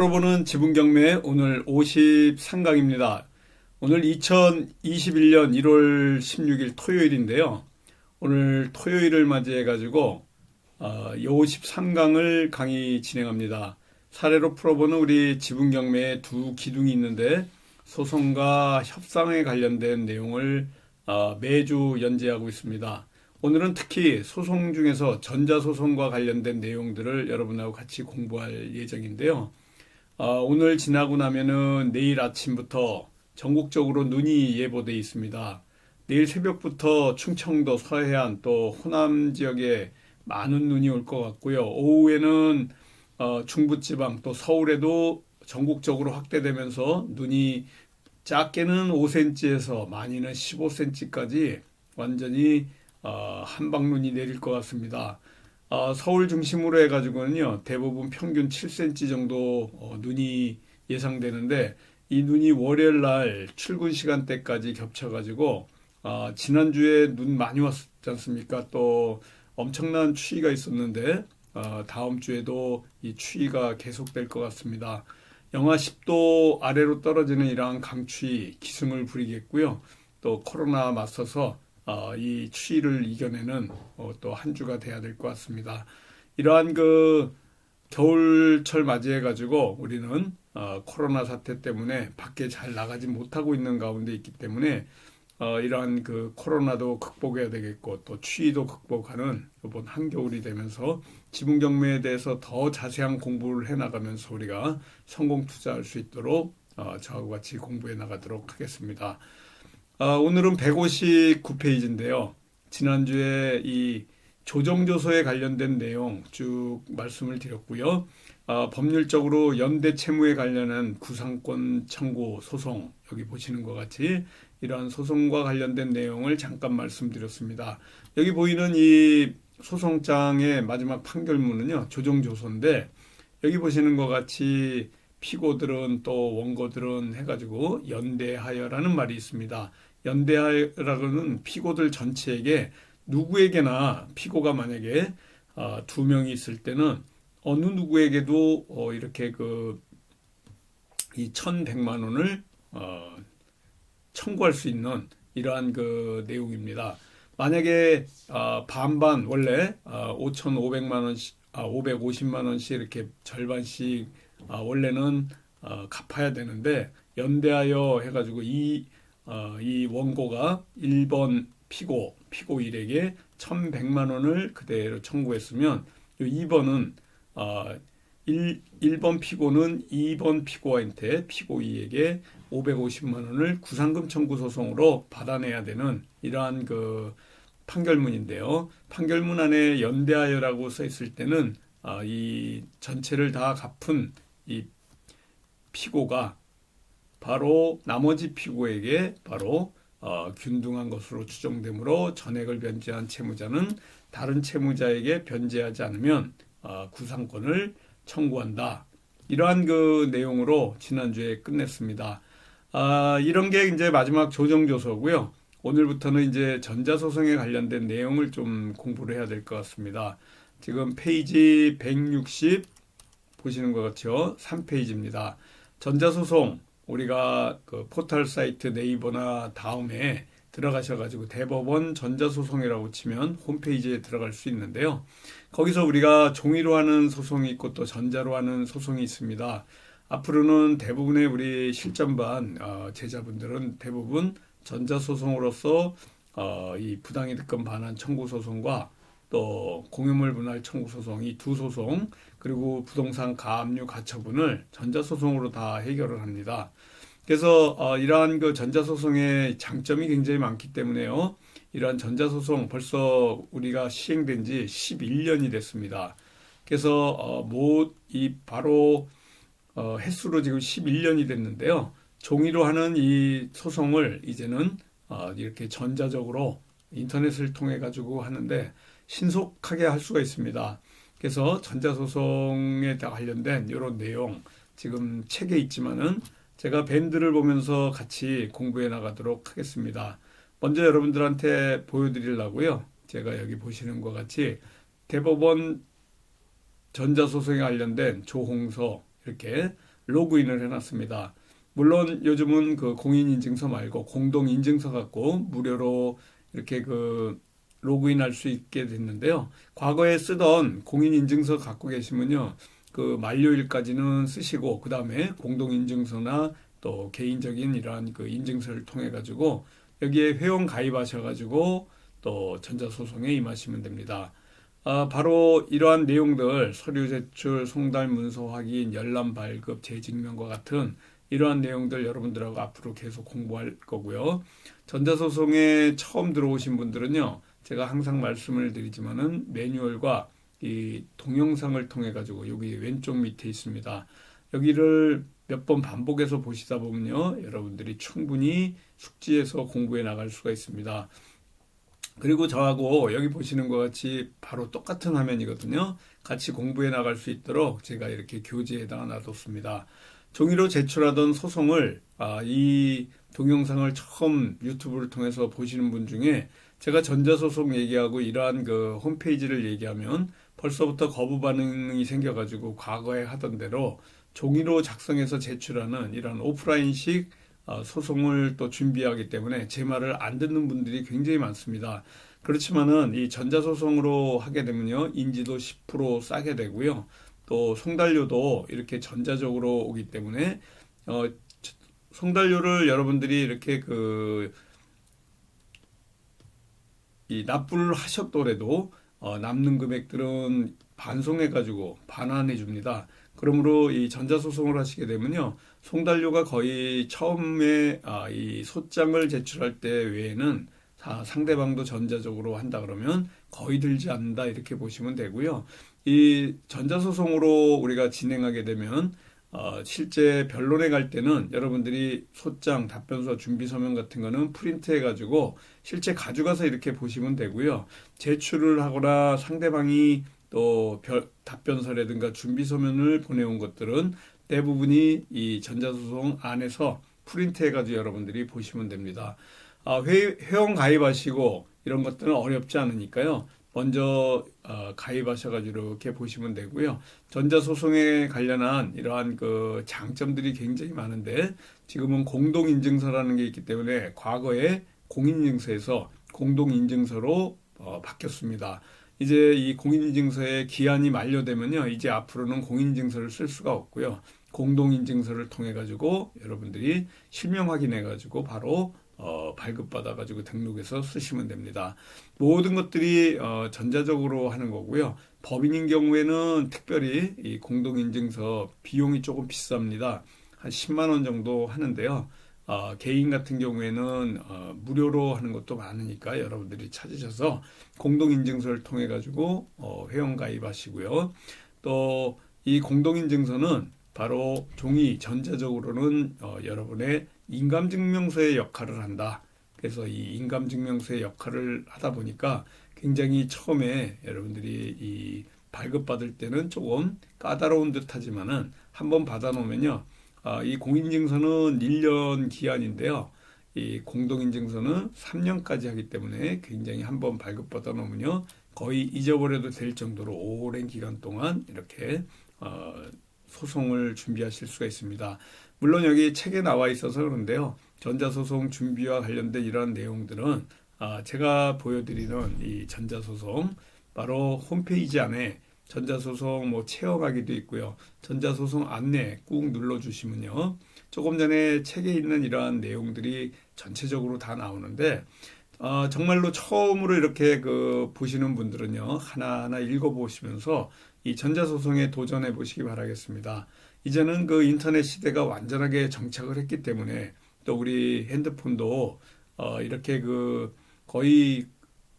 풀어보는 지분 경매 오늘 53강입니다. 오늘 2021년 1월 16일 토요일인데요. 오늘 토요일을 맞이해 가지고 어, 53강을 강의 진행합니다. 사례로 풀어보는 우리 지분 경매의 두 기둥이 있는데 소송과 협상에 관련된 내용을 어, 매주 연재하고 있습니다. 오늘은 특히 소송 중에서 전자소송과 관련된 내용들을 여러분하고 같이 공부할 예정인데요. 어, 오늘 지나고 나면은 내일 아침부터 전국적으로 눈이 예보돼 있습니다. 내일 새벽부터 충청도 서해안 또 호남 지역에 많은 눈이 올 것 같고요. 오후에는 어, 중부지방 또 서울에도 전국적으로 확대되면서 눈이 작게는 5cm에서 많이는 15cm까지 완전히 어, 한방눈이 내릴 것 같습니다. 어, 서울 중심으로 해가지고는요 대부분 평균 7cm 정도 어, 눈이 예상되는데 이 눈이 월요일 날 출근 시간대까지 겹쳐가지고 어, 지난주에 눈 많이 왔지 않습니까? 또 엄청난 추위가 있었는데 어, 다음 주에도 이 추위가 계속될 것 같습니다. 영하 10도 아래로 떨어지는 이러한 강추위 기승을 부리겠고요. 또 코로나 맞서서 어, 이 추위를 이겨내는 어, 또한 주가 돼야 될 것 같습니다. 이러한 그 겨울철 맞이해 가지고 우리는 어, 코로나 사태 때문에 밖에 잘 나가지 못하고 있는 가운데 있기 때문에 어, 이러한 그 코로나도 극복해야 되겠고 또 추위도 극복하는 이번 한겨울이 되면서 지분 경매에 대해서 더 자세한 공부를 해 나가면서 우리가 성공 투자할 수 있도록 어, 저하고 같이 공부해 나가도록 하겠습니다. 어, 오늘은 159페이지인데요. 지난주에 이 조정조서에 관련된 내용 쭉 말씀을 드렸고요. 어, 법률적으로 연대 채무에 관련한 구상권 청구 소송 여기 보시는 것 같이 이러한 소송과 관련된 내용을 잠깐 말씀드렸습니다. 여기 보이는 이 소송장의 마지막 판결문은요 조정조서인데 여기 보시는 것 같이 피고들은 또 원고들은 해가지고 연대하여라는 말이 있습니다. 연대하라고는 피고들 전체에게 누구에게나 피고가 만약에 어, 두 명이 있을 때는 어느 누구에게도 어, 이렇게 그 이 천백만 원을 어, 청구할 수 있는 이러한 그 내용입니다. 만약에 어, 반반 원래 어, 5,500만 원씩 아, 550만 원씩 이렇게 절반씩 아, 원래는 어, 갚아야 되는데 연대하여 해가지고 이 어, 이 원고가 1번 피고, 피고 1에게 1100만 원을 그대로 청구했으면 2번은 어, 1, 1번 피고는 2번 피고한테 피고 2에게 550만 원을 구상금 청구 소송으로 받아내야 되는 이러한 그 판결문인데요. 판결문 안에 연대하여라고 써 있을 때는 어, 이 전체를 다 갚은 이 피고가 바로 나머지 피고에게 바로 어, 균등한 것으로 추정되므로 전액을 변제한 채무자는 다른 채무자에게 변제하지 않으면 어, 구상권을 청구한다. 이러한 그 내용으로 지난주에 끝냈습니다. 아, 이런 게 이제 마지막 조정조서고요. 오늘부터는 이제 전자소송에 관련된 내용을 좀 공부를 해야 될 것 같습니다. 지금 페이지 160 보시는 것 같죠? 3페이지입니다. 전자소송 우리가 그 포털 사이트 네이버나 다음에 들어가셔가지고 대법원 전자소송이라고 치면 홈페이지에 들어갈 수 있는데요. 거기서 우리가 종이로 하는 소송이 있고 또 전자로 하는 소송이 있습니다. 앞으로는 대부분의 우리 실전반 어, 제자분들은 대부분 전자소송으로서 어, 이 부당이득금 반환 청구 소송과 또 공유물 분할 청구 소송 이 두 소송 그리고 부동산 가압류 가처분을 전자 소송으로 다 해결을 합니다. 그래서 어, 이러한 그 전자 소송의 장점이 굉장히 많기 때문에요. 이러한 전자 소송 벌써 우리가 시행된 지 11년이 됐습니다. 그래서 어, 뭐이 바로 어, 횟수로 지금 11년이 됐는데요. 종이로 하는 이 소송을 이제는 어, 이렇게 전자적으로 인터넷을 통해 가지고 하는데 신속하게 할 수가 있습니다. 그래서 전자소송에 관련된 이런 내용 지금 책에 있지만은 제가 밴드를 보면서 같이 공부해 나가도록 하겠습니다. 먼저 여러분들한테 보여드리려고요. 제가 여기 보시는 것 같이 대법원 전자소송에 관련된 조홍서 이렇게 로그인을 해놨습니다. 물론 요즘은 그 공인인증서 말고 공동인증서 갖고 무료로 이렇게 그 로그인할 수 있게 됐는데요. 과거에 쓰던 공인인증서 갖고 계시면요. 그 만료일까지는 쓰시고 그 다음에 공동인증서나 또 개인적인 이러한 그 인증서를 통해 가지고 여기에 회원 가입하셔 가지고 또 전자소송에 임하시면 됩니다. 아, 바로 이러한 내용들 서류 제출, 송달 문서 확인, 열람 발급, 재직명과 같은 이러한 내용들 여러분들하고 앞으로 계속 공부할 거고요. 전자소송에 처음 들어오신 분들은요. 제가 항상 말씀을 드리지만은 매뉴얼과 이 동영상을 통해 가지고 여기 왼쪽 밑에 있습니다. 여기를 몇 번 반복해서 보시다 보면요. 여러분들이 충분히 숙지해서 공부해 나갈 수가 있습니다. 그리고 저하고 여기 보시는 것 같이 바로 똑같은 화면이거든요. 같이 공부해 나갈 수 있도록 제가 이렇게 교재에다가 놔뒀습니다. 종이로 제출하던 소송을 아, 이 동영상을 처음 유튜브를 통해서 보시는 분 중에 제가 전자소송 얘기하고 이러한 그 홈페이지를 얘기하면 벌써부터 거부 반응이 생겨가지고 과거에 하던 대로 종이로 작성해서 제출하는 이런 오프라인식 어, 소송을 또 준비하기 때문에 제 말을 안 듣는 분들이 굉장히 많습니다. 그렇지만은 이 전자소송으로 하게 되면요, 인지도 10% 싸게 되고요. 또 송달료도 이렇게 전자적으로 오기 때문에 어, 송달료를 여러분들이 이렇게 그 이 납부를 하셨더라도 어, 남는 금액들은 반송해 가지고 반환해 줍니다. 그러므로 이 전자소송을 하시게 되면요. 송달료가 거의 처음에 아, 이 소장을 제출할 때 외에는 다 상대방도 전자적으로 한다 그러면 거의 들지 않는다 이렇게 보시면 되고요. 이 전자소송으로 우리가 진행하게 되면 어, 실제 변론에 갈 때는 여러분들이 소장, 답변서, 준비 서면 같은 거는 프린트 해 가지고 실제 가져가서 이렇게 보시면 되고요. 제출을 하거나 상대방이 또 별, 답변서라든가 준비 서면을 보내온 것들은 대부분이 이 전자소송 안에서 프린트 해 가지고 여러분들이 보시면 됩니다. 아, 회, 회원 가입하시고 이런 것들은 어렵지 않으니까요. 먼저 어, 가입하셔가지고 이렇게 보시면 되고요. 전자소송에 관련한 이러한 그 장점들이 굉장히 많은데 지금은 공동인증서라는 게 있기 때문에 과거에 공인인증서에서 공동인증서로 어, 바뀌었습니다. 이제 이 공인인증서의 기한이 만료되면요. 이제 앞으로는 공인인증서를 쓸 수가 없고요. 공동인증서를 통해 가지고 여러분들이 실명 확인해 가지고 바로 어, 발급받아 가지고 등록해서 쓰시면 됩니다. 모든 것들이 어, 전자적으로 하는 거고요. 법인인 경우에는 특별히 이 공동인증서 비용이 조금 비쌉니다. 한 10만 원 정도 하는데요. 어, 개인 같은 경우에는 어, 무료로 하는 것도 많으니까 여러분들이 찾으셔서 공동인증서를 통해 가지고 어, 회원 가입하시고요. 또 이 공동인증서는 바로 종이 전자적으로는 어, 여러분의 인감증명서의 역할을 한다. 그래서 이 인감증명서의 역할을 하다 보니까 굉장히 처음에 여러분들이 이 발급받을 때는 조금 까다로운 듯 하지만은 한번 받아놓으면요. 아, 이 공인증서는 1년 기한인데요. 이 공동인증서는 3년까지 하기 때문에 굉장히 한번 발급받아 놓으면요. 거의 잊어버려도 될 정도로 오랜 기간 동안 이렇게 어, 소송을 준비하실 수가 있습니다. 물론 여기 책에 나와 있어서 그런데요. 전자소송 준비와 관련된 이러한 내용들은 아, 제가 보여드리는 이 전자소송 바로 홈페이지 안에 전자소송 뭐 체험하기도 있고요. 전자소송 안내 꾹 눌러주시면요. 조금 전에 책에 있는 이러한 내용들이 전체적으로 다 나오는데 어, 정말로 처음으로 이렇게 그 보시는 분들은요 하나하나 읽어보시면서 이 전자소송에 도전해 보시기 바라겠습니다. 이제는 그 인터넷 시대가 완전하게 정착을 했기 때문에 또 우리 핸드폰도 어, 이렇게 그 거의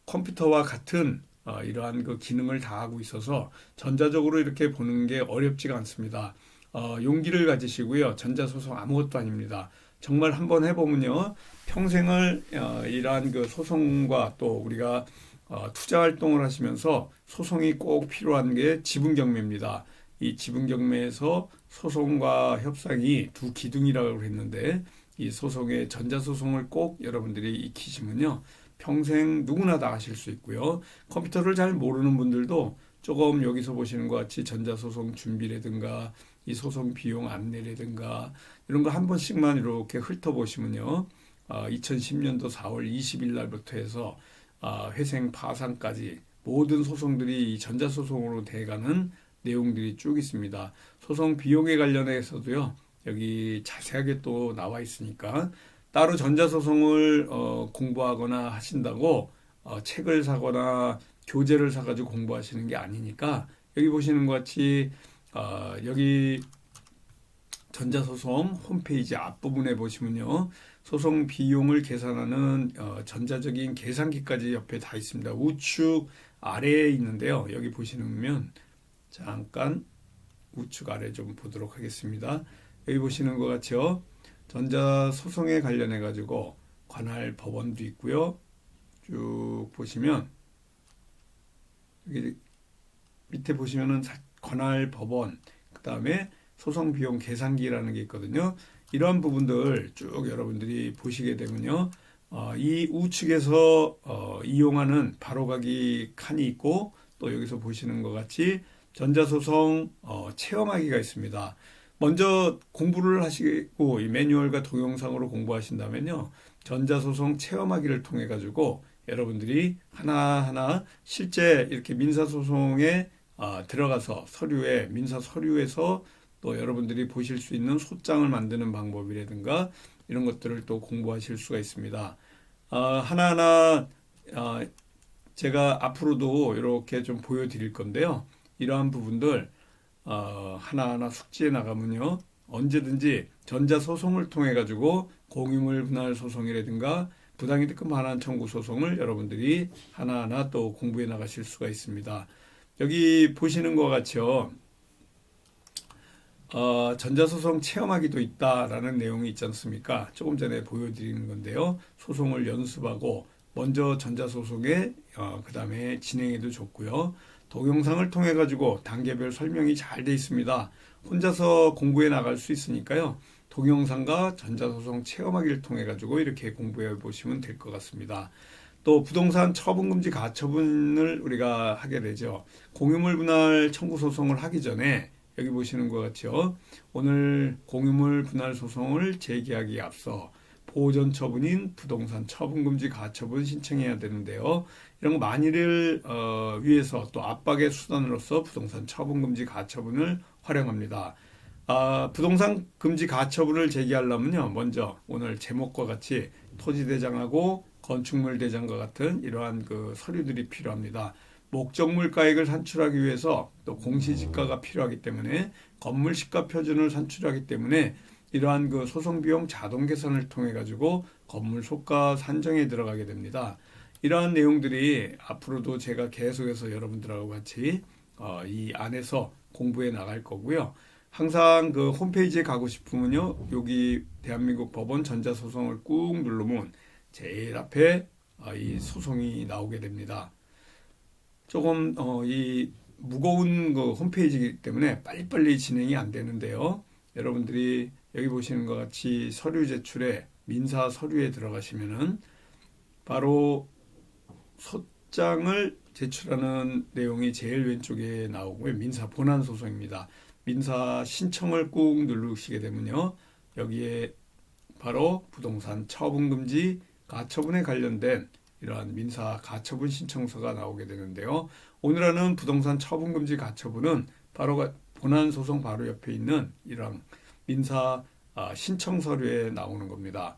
컴퓨터와 같은 어, 이러한 그 기능을 다 하고 있어서 전자적으로 이렇게 보는 게 어렵지가 않습니다. 어, 용기를 가지시고요. 전자소송 아무것도 아닙니다. 정말 한번 해보면요. 평생을 어, 이러한 그 소송과 또 우리가 어, 투자 활동을 하시면서 소송이 꼭 필요한 게 지분 경매입니다. 이 지분 경매에서 소송과 협상이 두 기둥이라고 했는데 이 소송의 전자소송을 꼭 여러분들이 익히시면요. 평생 누구나 다 하실 수 있고요. 컴퓨터를 잘 모르는 분들도 조금 여기서 보시는 것 같이 전자소송 준비라든가 이 소송 비용 안내라든가 이런 거 한 번씩만 이렇게 훑어보시면요. 어, 2010년도 4월 20일 날부터 해서 아, 회생 파산까지 모든 소송들이 이 전자소송으로 돼가는 내용들이 쭉 있습니다. 소송 비용에 관련해서도요. 여기 자세하게 또 나와 있으니까 따로 전자소송을 어, 공부하거나 하신다고 어, 책을 사거나 교재를 사가지고 공부하시는 게 아니니까 여기 보시는 것 같이 어, 여기 전자소송 홈페이지 앞부분에 보시면요. 소송 비용을 계산하는 어, 전자적인 계산기까지 옆에 다 있습니다. 우측 아래에 있는데요. 여기 보시면 잠깐 우측 아래 좀 보도록 하겠습니다. 여기 보시는 것 같이요. 전자 소송에 관련해 가지고 관할 법원도 있고요. 쭉 보시면 여기 밑에 보시면은 사- 관할 법원 그다음에 소송 비용 계산기라는 게 있거든요. 이러한 부분들 쭉 여러분들이 보시게 되면요. 어, 이 우측에서 어, 이용하는 바로가기 칸이 있고 또 여기서 보시는 것 같이 전자소송 어, 체험하기가 있습니다. 먼저 공부를 하시고 이 매뉴얼과 동영상으로 공부하신다면요. 전자소송 체험하기를 통해 가지고 여러분들이 하나하나 실제 이렇게 민사소송에 아, 들어가서 서류에 민사 서류에서 또 여러분들이 보실 수 있는 소장을 만드는 방법이라든가 이런 것들을 또 공부하실 수가 있습니다. 아, 하나하나 아, 제가 앞으로도 이렇게 좀 보여드릴 건데요. 이러한 부분들 어, 하나하나 숙지해 나가면요. 언제든지 전자 소송을 통해 가지고 공유물 분할 소송이라든가 부당이득금 반환 청구 소송을 여러분들이 하나하나 또 공부해 나가실 수가 있습니다. 여기 보시는 것 같이요. 어, 전자소송 체험하기도 있다라는 내용이 있지 않습니까? 조금 전에 보여드리는 건데요. 소송을 연습하고 먼저 전자소송에 어, 그 다음에 진행해도 좋고요. 동영상을 통해 가지고 단계별 설명이 잘 돼 있습니다. 혼자서 공부해 나갈 수 있으니까요. 동영상과 전자소송 체험하기를 통해 가지고 이렇게 공부해 보시면 될 것 같습니다. 또 부동산 처분금지 가처분을 우리가 하게 되죠. 공유물 분할 청구 소송을 하기 전에 여기 보시는 것 같죠. 오늘 공유물 분할 소송을 제기하기에 앞서 보전 처분인 부동산 처분금지 가처분 신청해야 되는데요. 이런 거 만일을 어, 위해서 또 압박의 수단으로서 부동산 처분금지 가처분을 활용합니다. 아, 부동산 금지 가처분을 제기하려면요. 먼저 오늘 제목과 같이 토지대장하고 건축물 대장과 같은 이러한 그 서류들이 필요합니다. 목적물 가액을 산출하기 위해서 또 공시지가가 필요하기 때문에 건물 시가 표준을 산출하기 때문에 이러한 그 소송 비용 자동 계산을 통해 가지고 건물 소가 산정에 들어가게 됩니다. 이러한 내용들이 앞으로도 제가 계속해서 여러분들하고 같이 어, 이 안에서 공부해 나갈 거고요. 항상 그 홈페이지에 가고 싶으면요. 여기 대한민국 법원 전자소송을 꾹 누르면 제일 앞에 어, 이 소송이 나오게 됩니다. 조금 어, 이 무거운 그 홈페이지이기 때문에 빨리빨리 진행이 안 되는데요. 여러분들이 여기 보시는 것 같이 서류 제출에 민사 서류에 들어가시면은 바로 소장을 제출하는 내용이 제일 왼쪽에 나오고요. 민사 본안 소송입니다. 민사 신청을 꾹 누르시게 되면요. 여기에 바로 부동산 처분 금지 가처분에 관련된 이러한 민사 가처분 신청서가 나오게 되는데요. 오늘 하는 부동산 처분 금지 가처분은 바로 가- 본안 소송 바로 옆에 있는 이러한 민사 아, 신청 서류에 나오는 겁니다.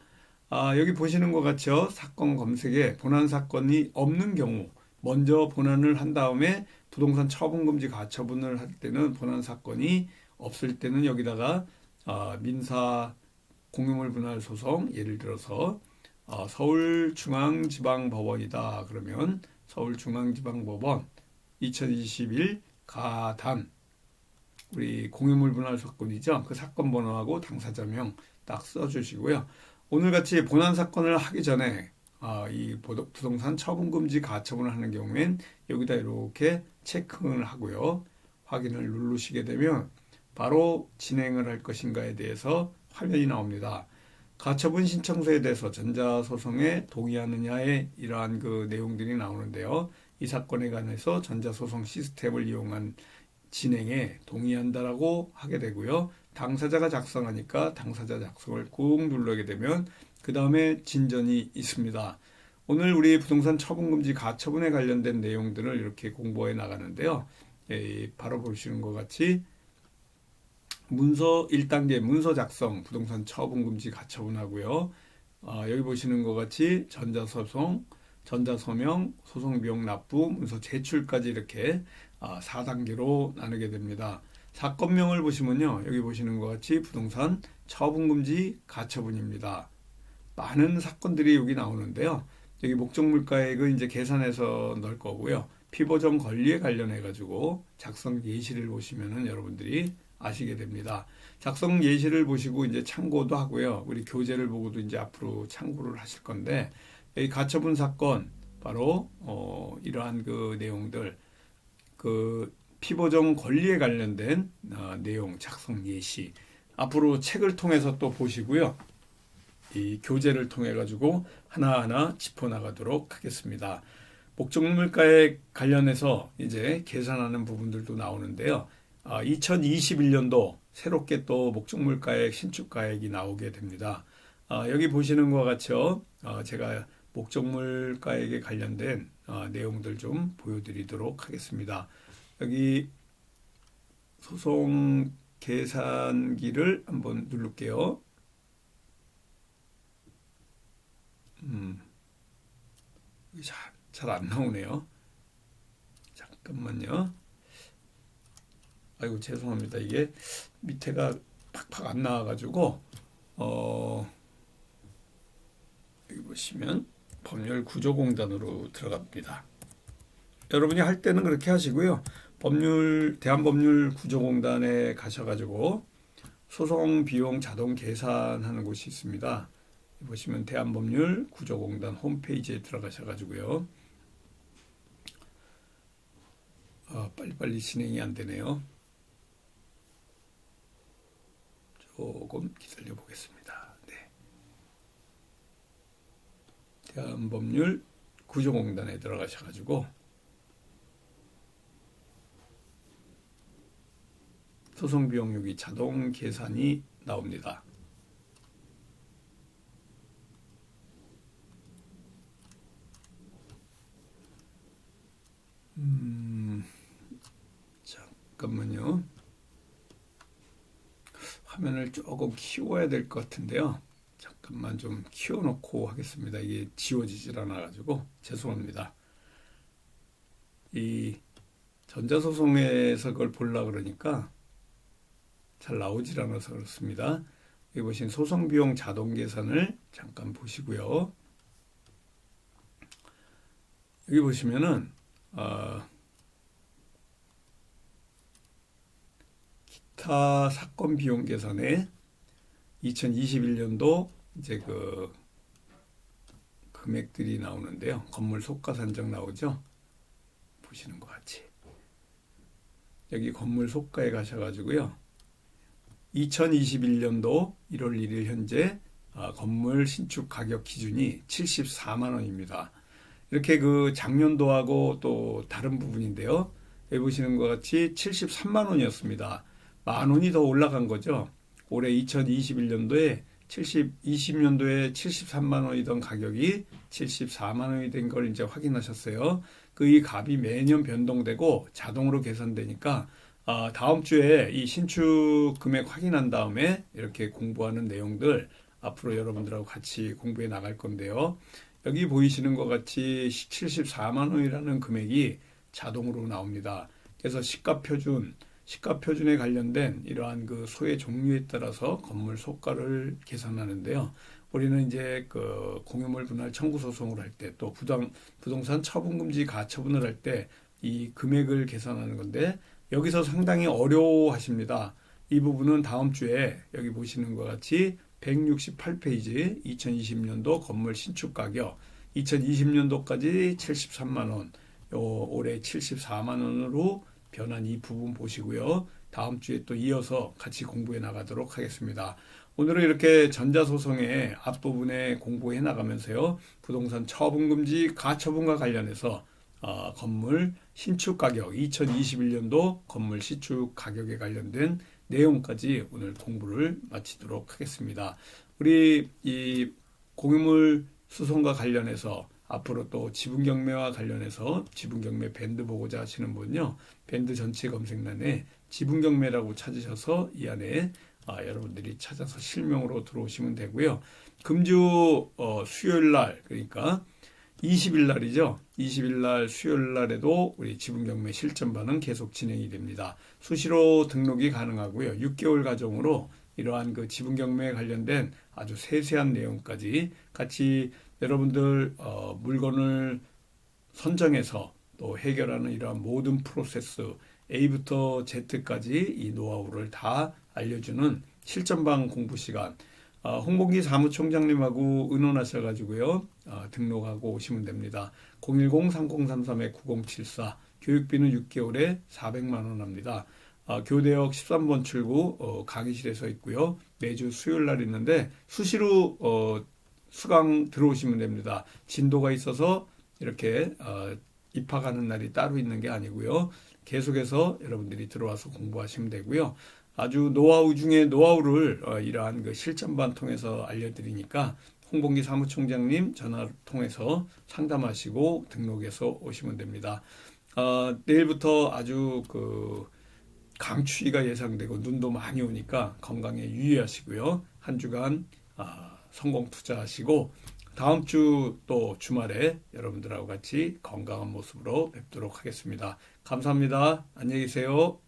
아, 여기 보시는 것 같죠? 사건 검색에 본안 사건이 없는 경우 먼저 본안을 한 다음에 부동산 처분금지 가처분을 할 때는 본안 사건이 없을 때는 여기다가 아, 민사 공유물 분할 소송 예를 들어서 아, 서울중앙지방법원이다 그러면 서울중앙지방법원 2021 가단 우리 공유물 분할 사건이죠. 그 사건 번호하고 당사자명 딱 써주시고요. 오늘 같이 본안 사건을 하기 전에 아, 이 부동산 처분금지 가처분을 하는 경우엔 여기다 이렇게 체크를 하고요. 확인을 누르시게 되면 바로 진행을 할 것인가에 대해서 화면이 나옵니다. 가처분 신청서에 대해서 전자소송에 동의하느냐의 이러한 그 내용들이 나오는데요. 이 사건에 관해서 전자소송 시스템을 이용한 진행에 동의한다라고 하게 되고요. 당사자가 작성하니까 당사자 작성을 꾹 누르게 되면 그 다음에 진전이 있습니다. 오늘 우리 부동산 처분금지 가처분에 관련된 내용들을 이렇게 공부해 나가는데요. 예, 바로 보시는 것 같이 문서 1단계 문서 작성 부동산 처분금지 가처분하고요. 어, 여기 보시는 것 같이 전자소송, 전자서명, 소송 비용 납부, 문서 제출까지 이렇게 아, 4단계로 나누게 됩니다. 사건명을 보시면요. 여기 보시는 것 같이 부동산 처분금지 가처분입니다. 많은 사건들이 여기 나오는데요. 여기 목적물가액을 이제 계산해서 넣을 거고요. 피보정 권리에 관련해 가지고 작성 예시를 보시면은 여러분들이 아시게 됩니다. 작성 예시를 보시고 이제 참고도 하고요. 우리 교재를 보고도 이제 앞으로 참고를 하실 건데 여기 가처분 사건 바로 어 이러한 그 내용들 그 피보정 권리에 관련된 어, 내용 작성 예시 앞으로 책을 통해서 또 보시고요. 이 교재를 통해 가지고 하나하나 짚어 나가도록 하겠습니다. 목적물가에 관련해서 이제 계산하는 부분들도 나오는데요. 아, 2021년도 새롭게 또 목적물가액 신축가액이 나오게 됩니다. 아, 여기 보시는 것과 같이요. 아, 제가 목적물가액에 관련된 아, 내용들 좀 보여드리도록 하겠습니다. 여기 소송 계산기를 한번 누를게요. 음, 잘안 나오네요. 잠깐만요. 아이고 죄송합니다. 이게 밑에가 팍팍 안 나와가지고 어 여기 보시면 법률 구조공단으로 들어갑니다. 여러분이 할 때는 그렇게 하시고요. 법률 대한법률 구조공단에 가셔가지고 소송 비용 자동 계산하는 곳이 있습니다. 보시면 대한법률 구조공단 홈페이지에 들어가셔가지고요. 아, 빨리빨리 진행이 안 되네요. 조금 기다려 보겠습니다. 네. 대한법률 구조공단에 들어가셔가지고 소송비용육이 자동 계산이 나옵니다. 음, 잠깐만요. 화면을 조금 키워야 될 것 같은데요. 잠깐만 좀 키워놓고 하겠습니다. 이게 지워지질 않아가지고 죄송합니다. 이 전자소송에서 그걸 보려 그러니까 잘 나오질 않아서 그렇습니다. 여기 보신 소송비용 자동 계산을 잠깐 보시고요. 여기 보시면은 어, 기타 사건 비용 계산에 2021년도 이제 그 금액들이 나오는데요. 건물 속가 산정 나오죠? 보시는 것 같이. 여기 건물 속가에 가셔가지고요. 2021년도 1월 1일 현재 아, 건물 신축 가격 기준이 74만 원입니다. 이렇게 그 작년도하고 또 다른 부분인데요. 여기 보시는 것 같이 73만 원이었습니다. 만 원이 더 올라간 거죠. 올해 2021년도에 70, 20년도에 73만 원이던 가격이 74만 원이 된 걸 이제 확인하셨어요. 그 이 값이 매년 변동되고 자동으로 계산되니까 아, 다음 주에 이 신축 금액 확인한 다음에 이렇게 공부하는 내용들 앞으로 여러분들하고 같이 공부해 나갈 건데요. 여기 보이시는 것 같이 74만 원이라는 금액이 자동으로 나옵니다. 그래서 시가 표준, 시가 표준에 관련된 이러한 그 소의 종류에 따라서 건물 소가를 계산하는데요. 우리는 이제 그 공유물 분할 청구 소송을 할 때 또 부동 부동산 처분 금지 가처분을 할 때 이 금액을 계산하는 건데 여기서 상당히 어려워하십니다. 이 부분은 다음 주에 여기 보시는 것 같이 168페이지 2020년도 건물 신축 가격 2020년도까지 73만 원, 요 올해 74만 원으로 변한 이 부분 보시고요. 다음 주에 또 이어서 같이 공부해 나가도록 하겠습니다. 오늘은 이렇게 전자소송의 앞부분에 공부해 나가면서요. 부동산 처분금지 가처분과 관련해서 어, 건물 신축 가격 2021년도 건물 신축 가격에 관련된 내용까지 오늘 공부를 마치도록 하겠습니다. 우리 이 공유물 수송과 관련해서 앞으로 또 지분 경매와 관련해서 지분 경매 밴드 보고자 하시는 분요 밴드 전체 검색란에 지분 경매라고 찾으셔서 이 안에 아, 여러분들이 찾아서 실명으로 들어오시면 되고요. 금주 어, 수요일 날 그러니까 20일 날이죠. 20일 날 수요일 날에도 우리 지분 경매 실전 반은 계속 진행이 됩니다. 수시로 등록이 가능하고요. 6개월 과정으로 이러한 그 지분 경매에 관련된 아주 세세한 내용까지 같이 여러분들 어, 물건을 선정해서 또 해결하는 이러한 모든 프로세스 A부터 Z까지 이 노하우를 다 알려주는 실전방 공부 시간 어, 홍봉기 사무총장님하고 의논하셔가지고요 어, 등록하고 오시면 됩니다. 010-3033-9074 교육비는 6개월에 400만 원 합니다. 어, 교대역 13번 출구 어, 강의실에서 있고요. 매주 수요일 날 있는데 수시로 어, 수강 들어오시면 됩니다. 진도가 있어서 이렇게 어, 입학하는 날이 따로 있는 게 아니고요. 계속해서 여러분들이 들어와서 공부하시면 되고요. 아주 노하우 중에 노하우를 어, 이러한 그 실전반 통해서 알려드리니까 홍봉기 사무총장님 전화 통해서 상담하시고 등록해서 오시면 됩니다. 어, 내일부터 아주 그 강추위가 예상되고 눈도 많이 오니까 건강에 유의하시고요. 한 주간 아, 성공 투자하시고 다음 주 또 주말에 여러분들하고 같이 건강한 모습으로 뵙도록 하겠습니다. 감사합니다. 안녕히 계세요.